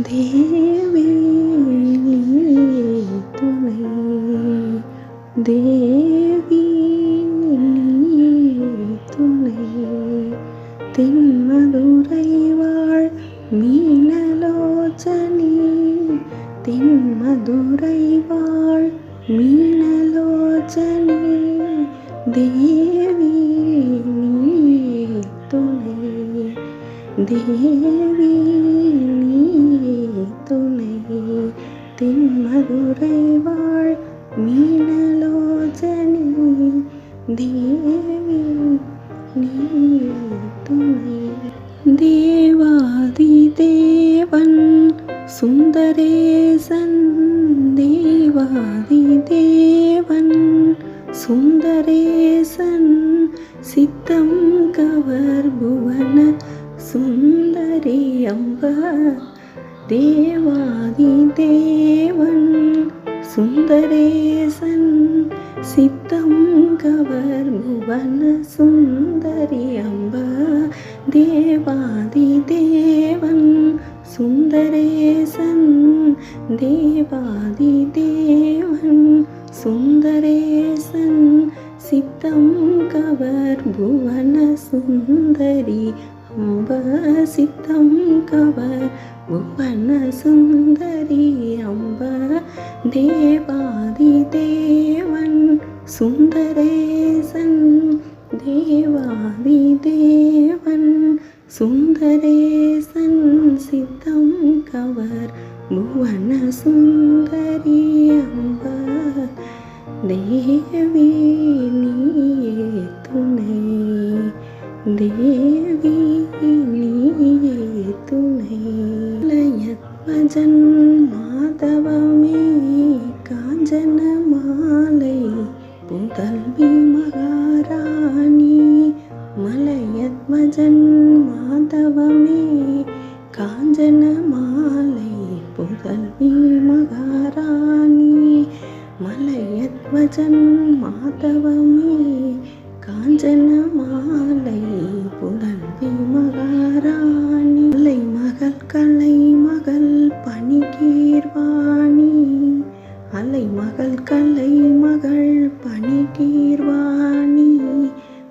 தேவி துணை. தேவி துணை. தென்மதுரை வாழ் மீனலோச்சனி. தென்மதுரை வாழ் மீனலோச்சனி. தேவி துணை. தேவி தென்மதுரை வாழ் மீனலோஜனி தேவி நீ துணை தேவாதி தேவன் சுந்தரேசன் தேவாதி தேவன் சுந்தரேசன் சித்தம் கவர் புவன சுந்தரி அம்பா. தேவாதி தேவன் சுந்தரேசன் சித்தம் கவர் புவன சுந்தரி அம்ப தேவாதி தேவன் சுந்தரேசன் தேவாதி தேவன் சுந்தரேசன் சித்தம் கவர் புவன சுந்தரி அம்ப சித்தம் கவர் புவன சுந்தரி அம்ப தேவாதி தேவன் சுந்தரேசன் தேவாதி தேவன் சுந்தரேசன் சித்தம் கவர் புவன சுந்தரி அம்ப தேவி நீயே துணை தேவி நீயே துணை லயத்மஜன் மாதவமே காஞ்சன மாலை புதல்வி மகாராணி மலையத்மஜன் மாதவமே காஞ்சன மாலை புதல்வி மகாராணி மலையத்வஜன் மாதவமே காஞ்சன மாலை வாணி அலை மகள் கலை மகள் பணிகீர்வாணி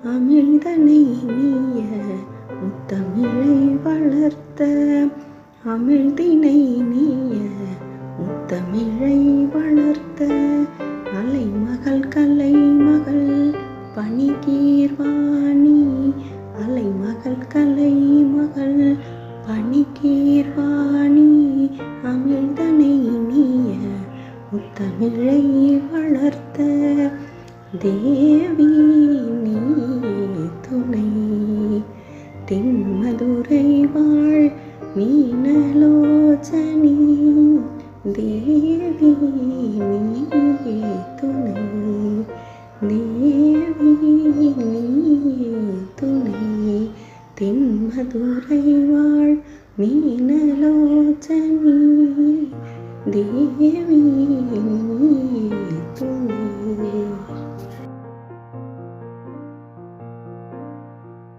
அமிழ்தனை நீய முத்தமிழை வளர்த்த. அமிழ்தினை நீய முத்தமிழை வளர்த்த. அலை மகள் கலை மகள் பணிகீர்வாணி அலை மகள் கலை தமிழை வளர்த்த தேவி நீ துணை. தென்மதுரை வாழ் மீனலோச்சனி தேவி நீ துணை. தேவி நீ துணை. தென்மதுரை வாழ் மீனலோச்சனி ದೇವಿ